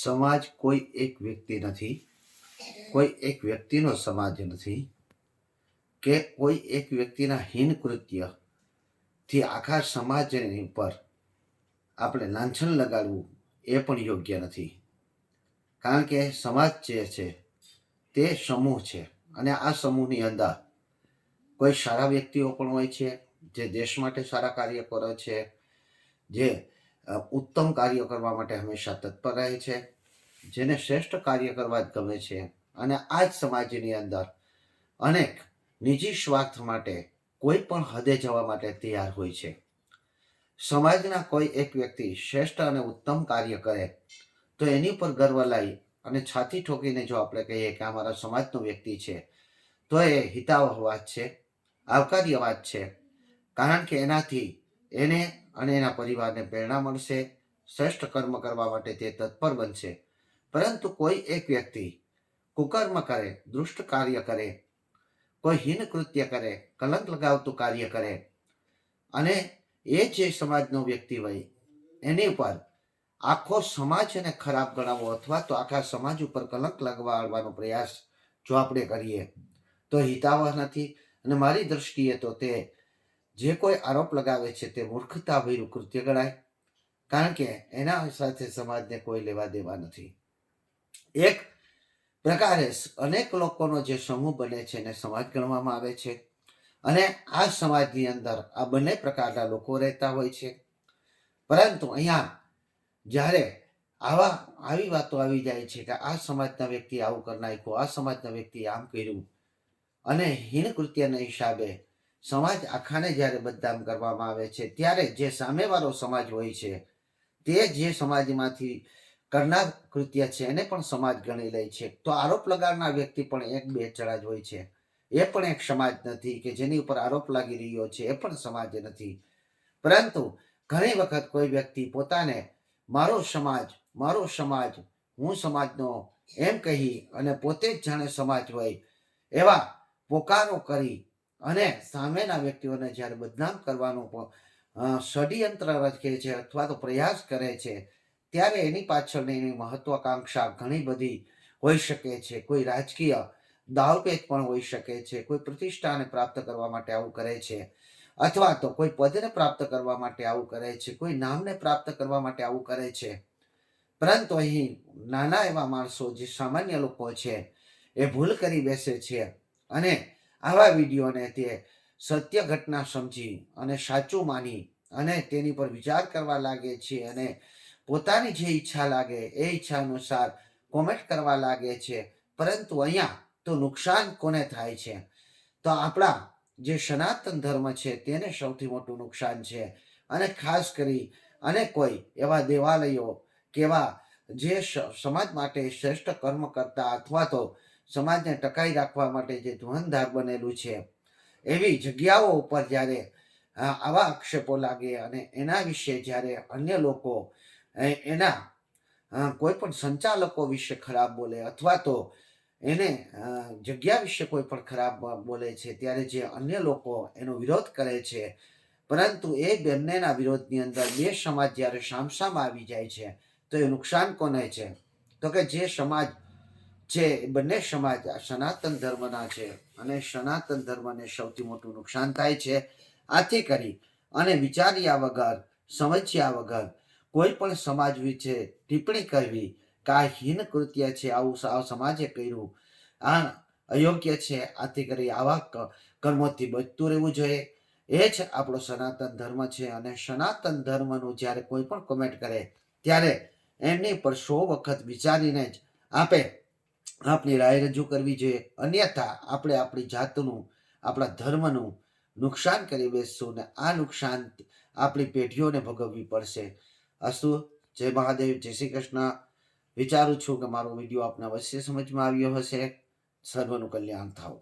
સમાજ કોઈ એક વ્યક્તિ નથી, કોઈ એક વ્યક્તિનો સમાજ નથી, કે કોઈ એક વ્યક્તિના હીન કૃત્યથી આખા સમાજની ઉપર આપણે લાંછન લગાડવું એ પણ યોગ્ય નથી. કારણ કે સમાજ જે છે, તે સમૂહ છે અને આ સમૂહની અંદર કોઈ સારા વ્યક્તિઓ પણ હોય છે, જે દેશ માટે સારા કાર્ય કરે છે, જે ઉત્તમ કાર્ય કરવા માટે હંમેશા તત્પર રહે છે, જેને શ્રેષ્ઠ કાર્ય કરવા જ ગમે છે અને આ જ સમાજની અંદર અનેક નિજી સ્વાર્થ માટે કોઈ પણ હદે જવા માટે તૈયાર હોય છે. સમાજના કોઈ એક વ્યક્તિ શ્રેષ્ઠ અને ઉત્તમ કાર્ય કરે, તો એની ઉપર ગર્વ લઈ અને છાતી ઠોકીને જો આપણે કહીએ કે અમારા સમાજનો વ્યક્તિ છે, તો એ હિતાવહ વાત છે, આવકાર્ય વાત છે. કારણ કે એનાથી એને અને એના પરિવારને પ્રેરણા મળશે, શ્રેષ્ઠ કર્મ કરવા માટે તે તત્પર બનશે. પરંતુ કોઈ એક વ્યક્તિ કુકર્મ કરે, દુષ્ટ કાર્ય કરે, કોઈ હીન કૃત્ય કરે, કલંક લગાવતું કાર્ય કરે અને એ જે સમાજનો વ્યક્તિ હોય, એની ઉપર આખો સમાજ એને ખરાબ ગણાવો અથવા તો આખા સમાજ ઉપર કલંક લગાવવાનો પ્રયાસ જો આપણે કરીએ, તો હિતાવહ નથી. અને મારી દ્રષ્ટિએ તો તે જે કોઈ આરોપ લગાવે છે તે મૂર્ખતાભર્યું કૃત્ય ગણાય. કારણ કે એના સાથે સમાજને કોઈ લેવા દેવા નથી. એક પ્રકારે અનેક લોકોનો જે સમૂહ બને છે એને સમાજ ગણવામાં આવે છે. અને આ સમાજની અંદર આ બંને પ્રકારના લોકો રહેતા હોય છે. પરંતુ અહીંયા જ્યારે આવા, આવી વાતો આવી જાય છે કે આ સમાજના વ્યક્તિ આવું કરી નાખ્યું, આ સમાજના વ્યક્તિ આમ કર્યું અને હીન કૃત્યના હિસાબે સમાજ આખાને જ્યારે બદનામ કરવામાં આવે છે, ત્યારે જે સામેવાળો સમાજ હોય છે, તે જે સમાજમાંથી કરનાર કૃત્ય છે, એને પણ સમાજ ગણી લે છે. તો આરોપ લગાડનાર વ્યક્તિ પણ એક બે ચડા જ હોય છે. એ પણ એક સમાજ નથી કે જેની ઉપર આરોપ લાગી રહ્યો છે, એ પણ સમાજ નથી. પરંતુ ઘણી વખત કોઈ વ્યક્તિ પોતાને, મારો સમાજ મારો સમાજ, હું સમાજનો એમ કહી અને પોતે જ જાણે સમાજ હોય, એવા પોકારો કરી અને સામેના વ્યક્તિઓને જ્યારે બદનામ કરવાનું પણ ષડયંત્ર રચે છે અથવા તો પ્રયાસ કરે છે, ત્યારે એની પાછળની એની મહત્વાકાંક્ષા ઘણી બધી હોઈ શકે છે. કોઈ રાજકીય દાવપેચ પણ હોઈ શકે છે. કોઈ પ્રતિષ્ઠાને પ્રાપ્ત કરવા માટે આવું કરે છે અથવા તો કોઈ પદને પ્રાપ્ત કરવા માટે આવું કરે છે. કોઈ નામને પ્રાપ્ત કરવા માટે આવું કરે છે. પરંતુ અહીં નાના એવા માણસો જે સામાન્ય લોકો છે, એ ભૂલ કરી બેસે છે અને આવા વિડીયોને તે સત્ય ઘટના સમજી અને સાચું માની અને તેની પર વિચાર કરવા લાગે છે અને પોતાની જે ઈચ્છા લાગે એ ઈચ્છા અનુસાર કોમેન્ટ કરવા લાગે છે. પરંતુ અહીંયા તો નુકસાન કોને થાય છે? તો આપણા જે સનાતન ધર્મ છે તેને સૌથી મોટું નુકસાન છે. અને ખાસ કરી અને કોઈ એવા દેવાલયો કેવા જે સમાજ માટે શ્રેષ્ઠ કર્મ કરતા અથવા તો સમાજને ટકાઈ રાખવા માટે જે ધ્વનધાર બનેલું છે. એવી જગ્યાઓ ઉપર જ્યારે આવા આક્ષેપો લાગે અને એના વિશે જ્યારે અન્ય લોકો એના કોઈ પણ સંચાલકો વિશે ખરાબ બોલે અથવા તો એને જગ્યા વિશે કોઈ પણ ખરાબ બોલે છે ત્યારે જે અન્ય લોકો એનો વિરોધ કરે છે. પરંતુ એ બંનેના વિરોધની અંદર બે સમાજ જ્યારે સામસામાં આવી જાય છે તો એ નુકસાન કોને છે? તો કે જે સમાજ એ બંને સમાજ સનાતન ધર્મના છે અને સનાતન ધર્મને સૌથી મોટું નુકસાન થાય છે, આથી કરી અને વિચાર્યા વગર, સમજ્યા વગર કોઈ પણ સમાજ વિશે ટિપ્પણી કરવી, કા હીન કૃત્ય છે આવું સમાજે કર્યું, આ અયોગ્ય છે, આથી કરી આવા કર્મોથી બચતું રહેવું જોઈએ. એ જ આપણો સનાતન ધર્મ છે અને સનાતન ધર્મનું જ્યારે કોઈ પણ કોમેન્ટ કરે, ત્યારે એમની પર સો વખત વિચારીને જ આપે આપણી રાય રજૂ કરવી જોઈએ. અન્યથા આપણે આપણી જાતનું, આપણા ધર્મનું નુકસાન કરી બેસશું ને આ નુકસાન આપણી પેઢીઓને ભોગવવી પડશે. અસ્તુ, જય મહાદેવ, જય શ્રી કૃષ્ણ. વિચારું છું કે મારો વીડિયો આપને અવશ્ય સમજમાં આવ્યો હશે. સર્વનું કલ્યાણ થાવ.